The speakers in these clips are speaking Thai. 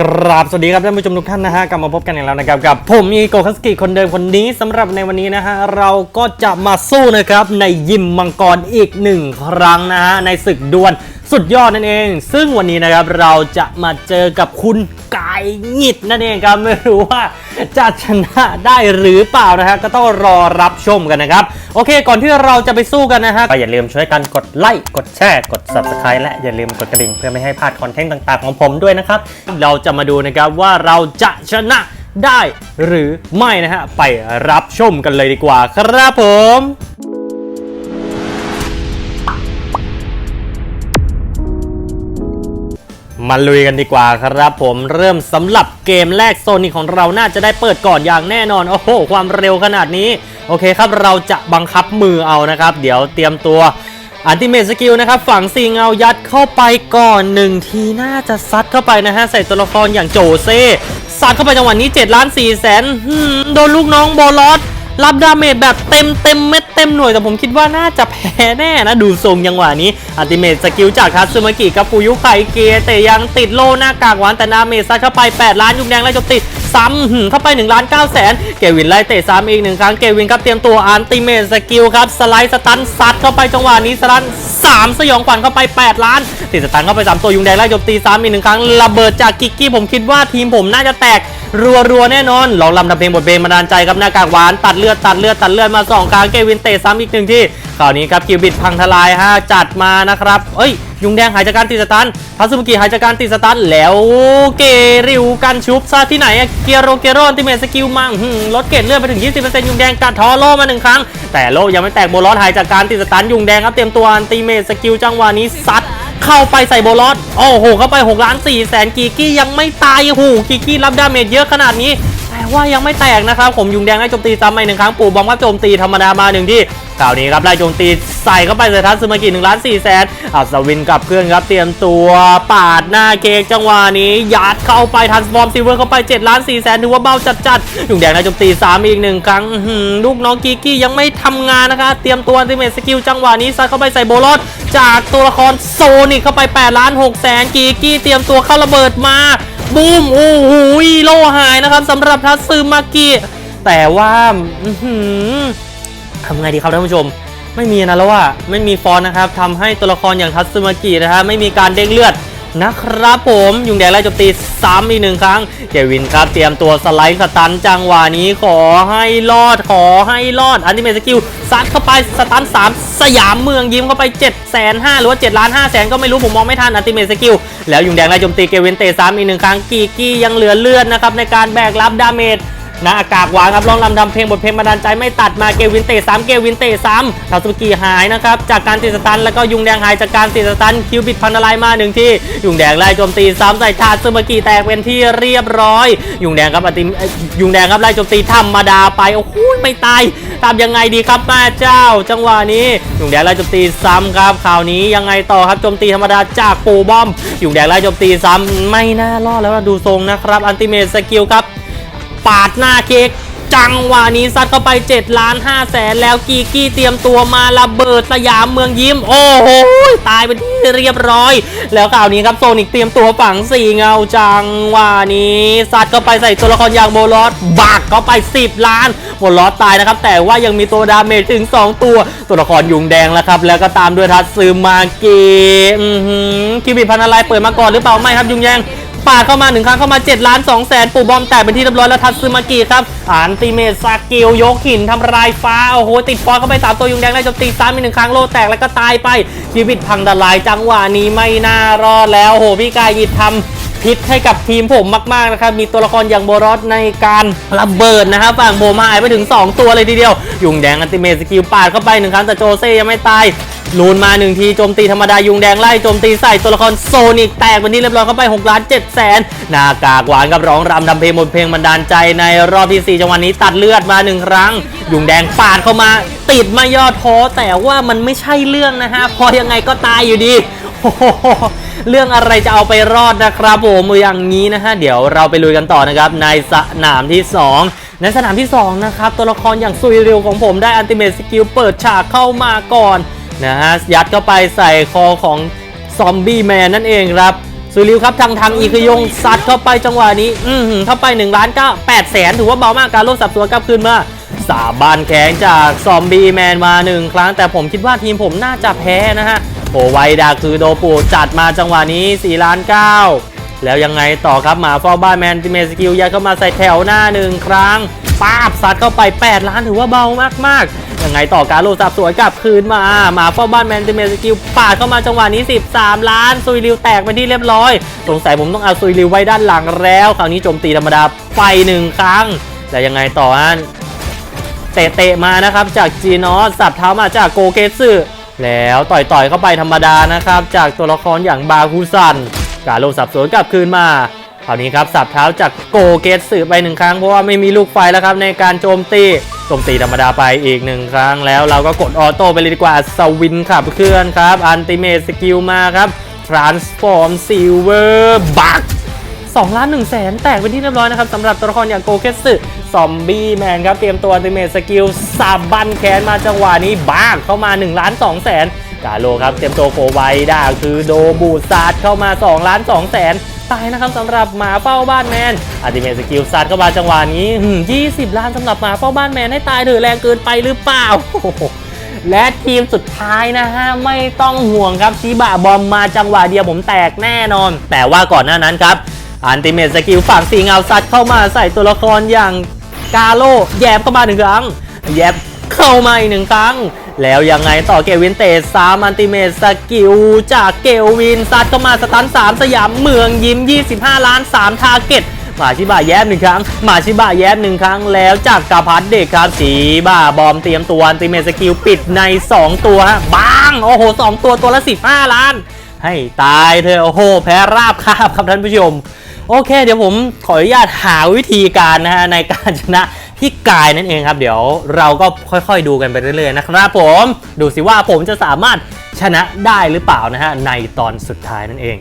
กราบสวัสดีครับท่านผู้ชมทุกท่านนะฮะกลับมาพบกันอีกแล้วนะครับกับผมอีโกคัสกิคนเดิมคนนี้สำหรับในวันนี้นะฮะเราก็จะมาสู้นะครับในยิมมังกรอีกหนึ่งครั้งนะฮะในศึกดวล สุดยอดนั่นเอง ซึ่งวันนี้นะครับเราจะมาเจอกับคุณกายหงิดนั่นเองครับไม่รู้ว่าจะชนะได้หรือเปล่านะฮะก็ต้องรอรับชมกันนะครับ โอเค ก่อนที่เราจะไปสู้กันนะฮะก็อย่าลืมช่วยกันกดไลค์กดแชร์กด subscribe และอย่าลืมกดกระดิ่งเพื่อไม่ให้พลาดคอนเทนต์ต่างๆของผมด้วยนะครับ เราจะมาดูนะครับว่าเราจะชนะได้หรือไม่นะฮะไปรับชมกันเลยดีกว่าครับผม มาลุยกันดีกว่าครับผมเริ่มสำหรับเกมแรกโซนนี้ของเราน่าจะได้เปิดก่อนอย่างแน่นอน โอ้โห ความเร็วขนาดนี้ โอเคครับเราจะบังคับมือเอานะครับ เดี๋ยวเตรียมตัวอันติเมทสกิลนะครับ ฝั่งซีเงายัดเข้าไปก่อนหนึ่งทีน่าจะซัดเข้าไปนะฮะ ใส่ตัวละครอย่างโจเซ่ซัดเข้าไปจังหวะนี้7ล้าน4แสนโดนลูกน้องบอลอส รับดาเมจแบบเต็มเต็มเม็ดเต็มหน่วยแต่ผมคิดว่าน่าจะแพ้แน่นะ ดูทรงยังหวะนี้อัติเมทสกิลจากคัตสึมากิกับฟูยุไคเกแต่ยังติดโลหน้ากากหวานแต่ดาเมจซัดเข้าไป 8 ล้านยุงแดงไล่จบติดซ้ำเข้าไป1ล้าน9แสนเกวินไล่เตะซ้ำอีกหนึ่งครั้งเกวินครับเตรียมตัวอัติเมทสกิลครับสไลด์สตันซัดเข้าไปจังหวะนี้สตัน3 สยองขวัญเข้าไป 8 ล้านติดสตันเข้าไปสามตัวยุงแดงไล่จบตีซ้ำอีกหนึ่งครั้งระเบิดจากกิกกี้ผมคิดว่าทีมผมน่าจะแตก รัวๆแน่นอนลองลำทำเพลงบทเพลงมาดานใจครับหน้ากากหวานตัดเลือดตัดเลือดตัดเลือดมาสองครั้งเกวินเตะซ้ำอีกหนึ่งที่คราวนี้ครับคิวบิดพังทลายฮะจัดมานะครับเอ้ยยุงแดงหายจากการติดสตันทัสุมุกิหายจากการติดสตันแล้วเกริวกันชุบซะที่ไหนอะเกียโรเกโรนติเมสกิลมังหึ่มลดเกรดเลือดไปถึง 20%ยุงแดงกัดทอโลมาหนึ่งครั้ง แต่โลยังไม่แตกโบลอสหายจากการติดสตันยุงแดงครับเตรียมตัวอันติเมสกิลจังหวะนี้ซัด เข้าไปใส่โบลอสโอ้โหเข้าไป6ล้าน4แสนกีกี้ยังไม่ตายหูกีกี้รับดาเมจเยอะขนาดนี้แต่ว่ายังไม่แตกนะครับผมยุงแดงไล่โจมตีซ้ำไปหนึ่งครั้งปู่บอมก็โจมตีธรรมดามาหนึ่งที่ คราวนี้ครับไล่โจมตีใส่เข้าไปใส่ทัศมากิหนึ่งล้านสี่แสนอัศวินกับเพื่อนครับเตรียมตัวปาดหน้าเค้กจังหวะนี้ยัดเข้าไปทันสฟอร์มซิเวอร์เข้าไป7ล้าน4แสนถือว่าเบาจัดๆยุงแดงไล่โจมตีซ้ำอีกหนึ่งครั้งลูกน้องกีกี้ยังไม่ทำงานนะคะ เตรียมตัวอันติเมทสกิลจังหวะนี้ซัดเข้าไปใส่โบลอสจากตัวละครโซนิกเข้าไป8ล้าน6แสนกีกี้เตรียมตัวเข้าระเบิดมาบูมโอ้โหโลหายนะครับสำหรับทัตซึมากิแต่ว่าอื ทำไงดีครับท่านผู้ชม ไม่มีนะแล้วว่าไม่มีฟอนนะครับทำให้ตัวละครอย่างทัตซึมากินะฮะไม่มีการเด้งเลือดนะครับผมยุงแดงไล่โจมตีซ้ำอีกหนึ่งครั้งเจวินครับเตรียมตัวสไลด์สตันจังหวะนี้ขอให้รอดขอให้รอดอันติเมทสกิลซัดเข้าไปสตัน3สยามเมืองยิ้มเข้าไป7 5 0 0 0หรือว่า7ล้าน5แสนก็ไม่รู้ผมมองไม่ทันอันติเมทสกิลแล้วยุงแดงไล่โจมตีเกวินเตะซ้ำอีกหนึ่งครั้งกีกี้ยังเหลือเลือดนะครับในการแบกรับดาเมจ นะอากาศหวานครับร้องลำทำเพลงบทเพลงบันดาลใจไม่ตัดมาเกวินเตะซ้ำเกวินเตะซ้ำทาสุกิหายนะครับจากการติดสตันแล้วก็ยุงแดงหายจากการติดสตันคิวบิดพันอะไรมาหนึ่งที่ยุงแดงไล่โจมตีซ้ำใส่ทาสุมากิแตกเป็นที่เรียบร้อย ยุงแดงครับอติยุงแดงครับไล่โจมตีธรรมดาไปโอ้โหไม่ตายทำยังไงดีครับแม่เจ้า จังหวะนี้ยุงแดงไล่โจมตีซ้ำครับคราวนี้ยังไงต่อครับโจมตีธรรมดาจากปูบอมยุงแดงไล่โจมตีซ้ำไม่น่ารอดแล้วดูทรงนะครับอันติเมทสกิลครับ ปาดหน้าเค้กจังหวะนี้ซัดเข้าไป7ล้าน5แสนแล้วกีกี้เตรียมตัวมาระเบิดสยามเมืองยิ้ม โอ้โหตายเป็นที่เรียบร้อย แล้วข่าวนี้ครับโซนิกเตรียมตัวฝังสี่เงาจังหวะนี้ซัดเข้าไปใส่ตัวละครอย่างโบลอสบักเข้าไป 10 ล้านโบลอสตายนะครับ แต่ว่ายังมีตัวดาเมจถึง 2 ตัว ตัวละครยุงแดงแล้วครับ แล้วก็ตามด้วยทัตซึมากิอือหือคิวบิพันอะไรเปิดมาก่อนหรือเปล่าไม่ครับยุงแดง ปาดเข้ามาหนึ่งครั้งเข้ามา 7 ล้าน2แสนปู่บอมแตกเป็นที่เรียบร้อยแล้วทัตซึมากิครับอันติเมตสกิลยกหินทำลายฟ้า โอ้โห ติดฟอนเข้าไป 3 ตัวยุงแดงไล่โจมตีซ้ำอีกหนึ่งครั้งโลแตกแล้วก็ตายไปชีวิตพังทลายจังหวะนี้ไม่น่ารอดแล้วโอ้โหพี่กายหยิบทำพิษให้กับทีมผมมาก ๆ นะครับ มีตัวละครอย่างโบรอสในการระเบิดนะครับฝั่งโบมาหายไปถึง 2 ตัวเลยทีเดียว ยุงแดงอันติเมตสกิลปาดเข้าไปหนึ่งครั้งแต่โจเซ่ยังไม่ตาย ลูนมาหนึ่งทีโจมตีธรรมดายุงแดงไล่โจมตีใส่ตัวละครโซนิกแตกเป็นที่เรียบร้อยเข้าไป6ล้าน7แสนหน้ากากหวานกับร้องรำทำเพลงบทเพลงบันดาลใจในรอบที่ 4 จังหวะนี้ตัดเลือดมาหนึ่งครั้ง ยุงแดงปาดเข้ามา ติดไม่ย่อท้อแต่ว่ามันไม่ใช่เรื่องนะฮะพอยังไงก็ตายอยู่ดีโอ้เรื่องอะไรจะเอาไปรอดนะครับผมอย่างนี้นะฮะเดี๋ยวเราไปลุยกันต่อนะครับในสนามที่ 2 ในสนามที่2นะครับตัวละครอย่างซุยเรียวของผมได้อันติเมทสกิลเปิดฉากเข้ามาก่อน นะฮะยัดเข้าไปใส่คอของซอมบี้แมนนั่นเองครับสุริวครับทางทางอีคือยงซัดเข้าไปจังหวะนี้ อือหือเข้าไป1ล้านก็8แสนถือว่าเบามากการลบสับสวนกลับคืนมาสาบานแข็งจากซอมบี้แมนมาหนึ่งครั้ง แต่ผมคิดว่าทีมผมน่าจะแพ้นะฮะโอ้ไวดาคือโดปูจัดมาจังหวะนี้4ล้าน9แล้วยังไงต่อครับหมาเฝ้าบ้านแมนติเมสกิลยัดเข้ามาใส่แถวหน้าหนึ่งครั้ง ป้าบซัดเข้าไป 8 ล้านถือว่าเบามากๆยังไงต่อการโลสับสวนกลับคืนมา มาเฝ้าบ้านแมนติเมสกิลปาดเข้ามาจังหวะนี้ 13 ล้าน ซุยริวแตกไปที่เรียบร้อย สงสัยผมต้องเอาซุยริวไว้ด้านหลังแล้ว คราวนี้โจมตีธรรมดาไปหนึ่งครั้งแล้วยังไงต่อฮะเตะๆมานะครับจากจีนอสสับเท้ามาจากโกเกสึแล้วต่อยๆเข้าไปธรรมดานะครับ จากตัวละครอย่างบาคุซัน การลสับสวนกลับคืนมา คราวนี้ครับสับเท้าจากโกเกสึไปหนึ่งครั้งเพราะว่าไม่มีลูกไฟแล้วครับในการโจมตีโจมตีธรรมดาไปอีกหนึ่งครั้งแล้วเราก็กดออโต้ไปเลยดีกว่าสวินขับเคลื่อนครับอันติเม e สกิลมาครับ transform silver bug 2ล้าน1แสนแตกเป็นที่เรียบร้อยนะครับสำหรับตัวละครอย่างโกเกสึซอมบี้แมนครับ เตรียมตัวอัลติเมทสกิลสับบันแขนมาจังหวะนี้บ้างเข้ามา1ล้าน2แสนกาโลครับ เตรียมตัวโกไวด้าคือโดบูซาดเข้ามา2ล้าน2แสน ตายนะครับสำหรับหมาเฝ้าบ้านแมนอัติเมสกิลซัดเข้ามาจังหวะนี้ 20 ล้านสำหรับหมาเฝ้าบ้านแมนให้ตายเถอะแรงเกินไปหรือเปล่า และทีมสุดท้ายนะฮะ ไม่ต้องห่วงครับชิบะบอมมาจังหวะเดียวผมแตกแน่นอน แต่ว่าก่อนหน้านั้นครับอันติเมสกิลฝั่งสีเงาซัดเข้ามาใส่ตัวละครอย่างกาโลแยบเข้ามาหนึ่งครั้งแยบเข้ามาอีกหนึ่งครั้ง แล้วยังไงต่อเกวินเตะสามอันติเม e สกิลจากเกวินซัดเข้ามาสตันสามสยามเมืองยิ้ม 25 ล้าน 3 ทาร์เก็ตหมาชิบะแย้มหนึ่งครั้งหมาชิบะแย้มหนึ่งครั้ง แล้วจากกาพัดเด็กครับสีบ้าบอมเตรียมตัวอันติเม e สกิลปิดใน 2 ตัวฮะบาง โอ้โห 2 ตัวตัวละ 15 ล้าน ให้ตายเธอโอ้โห แพ้ราบคาบครับท่านผู้ชม โอเค เดี๋ยวผมขออนุญาตหาวิธีการนะฮะในการชนะพี่กายนั่นเองครับ เดี๋ยวเราก็ค่อยๆดูกันไปเรื่อยๆนะครับผม ดูสิว่าผมจะสามารถชนะได้หรือเปล่านะฮะในตอนสุดท้ายนั่นเอง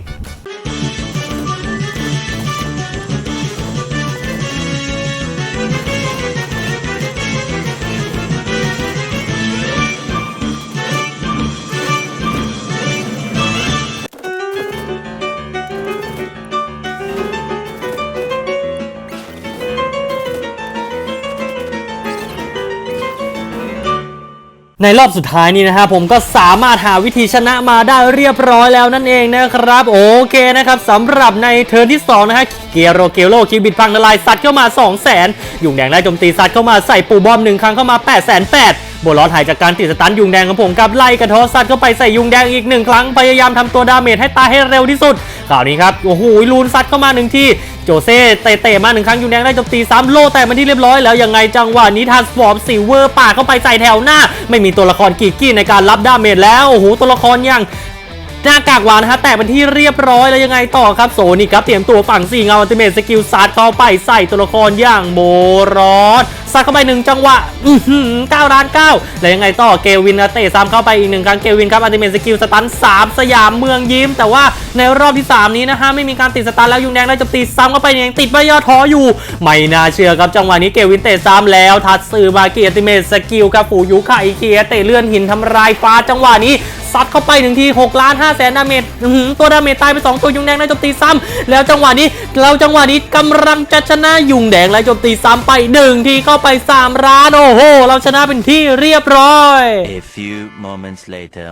ในรอบสุดท้ายนี้นะฮะผมก็สามารถหาวิธีชนะมาได้เรียบร้อยแล้วนั่นเองนะครับ โอเคนะครับสำหรับในเทิร์นที่2นะฮะเกียโรเกโลคิวบิดพังละลายซัดเข้ามา 2 0 0 0 0 0ยุงแดงได้โจมตีซัดเข้ามาใส่ปูบอมหนึ่งครั้งเข้ามา8 8 0 0 0โบลอสหายจากการติดสตันยุงแดงของผมกับไล่กระเทอซัดเข้าไปใส่ยุงแดงอีกหนึ่งครั้งพยายามทำตัวดาเมจให้ตายให้เร็วที่สุดคราวนี้ครับโอ้โหลูนซัดเข้ามาหนึ่งที โจเซ่เตะมาหนึ่งครั้งยูแดงได้จบตีซ้ำโลแต่มันที่เรียบร้อยแล้วยังไงจังหวะนี้ทานสฟอร์มซิเวอร์ปาเข้าไปใส่แถวหน้า ไม่มีตัวละครกีกี้ในการรับดาเมจแล้วโอ้โหตัวละครอย่าง หน้ากากหวานนะฮะแตกเป็นที่เรียบร้อยแล้วยังไงต่อครับโซนี่ครับเตรียมตัวฝั่งสี่เงาอัลติเมทสกิลซัดเข้าไปใส่ตัวละครอย่างโบรอสซัดเข้าไปหนึ่งจังหวะอือหือเก้าล้านเก้าแล้วยังไงต่อเกวินเตะซ้ำเข้าไปอีกหนึ่งครั้งเกวินครับอัลติเมทสกิลสตันสามสยามเมืองยิ้ม แต่ว่าในรอบที่ 3 นี้นะฮะไม่มีการติดสตันแล้วยุงแดงได้จมตีซ้ำเข้าไปยังติดใบยอท้ออยู่ ไม่น่าเชื่อครับจังหวะนี้เกวินเตะซ้ำแล้วทัดซือบาเกียติเมทสกิลครับฟูยุคาอิเกียเตะเลื่อนหินทำลายฟ้าจังหวะนี้ ซัดเข้าไปหนึ่งที6ล้าน5แสนดาเมจอื้อหือตัวดาเมจตายไป 2 ตัวยุงแดงได้โจมตีซ้ำแล้วจังหวะนี้เราจังหวะนี้กำลังจะชนะยุงแดงและโจมตีซ้ำไป1ทีเข้าไป 3 ล้านโอ้โห เราชนะเป็นที่เรียบร้อย A few moments later.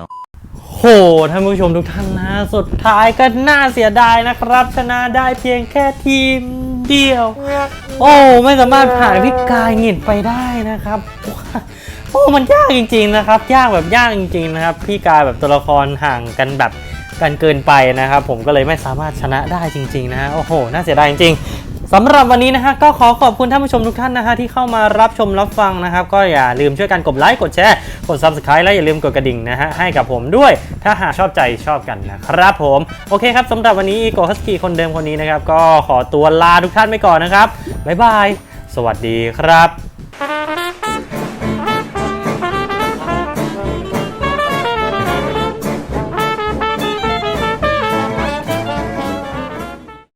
โหท่านผู้ชมทุกท่านนะ สุดท้ายก็น่าเสียดายนะครับ ชนะได้เพียงแค่ทีมเดียว โอ้ ไม่สามารถผ่านพี่กายหงิดไปได้นะครับ โอ้มันยากจริง ๆนะครับ ยากแบบยากจริง ๆ นะครับ พี่กายแบบตัวละครห่างกันแบบกันเกินไปนะครับ ผมก็เลยไม่สามารถชนะได้จริง ๆ นะฮะโอ้โห น่าเสียดายจริงๆสำหรับวันนี้นะฮะก็ขอขอบคุณท่านผู้ชมทุกท่านนะฮะที่เข้ามารับชมรับฟังนะครับ ก็อย่าลืมช่วยกันกดไลค์กดแชร์กด subscribe และอย่าลืมกดกระดิ่งนะฮะให้กับผมด้วย ถ้าหากชอบใจชอบกันนะครับผมโอเคครับสำหรับวันนี้อีโกฮัสกี้คนเดิมคนนี้นะครับ ก็ขอตัวลาทุกท่านไปก่อนนะครับบ๊ายบายสวัสดีครับ